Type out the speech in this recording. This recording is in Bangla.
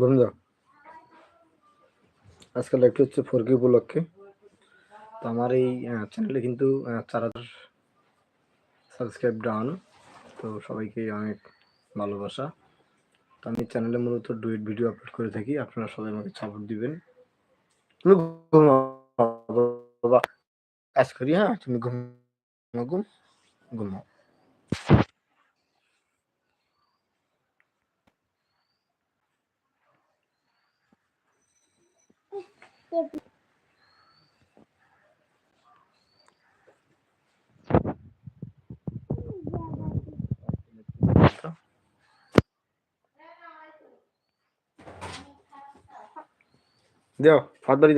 ঘুম যাও আজকে লাইভটি হচ্ছে ফোরকি উপলক্ষে। তো আমার এই চ্যানেলে কিন্তু চার সাবস্ক্রাইব ডাউন তো সবাইকে অনেক ভালোবাসা। তো আমি চ্যানেলে মূলত ডুয়েট ভিডিও আপলোড করে থাকি। আপনারা সবাই আমাকে সাপোর্ট দিবেন। তুমি ঘুমাও হ্যাঁ? তুমি ঘুমাও ঘুম। ঘুমাও দেও হাত দাও।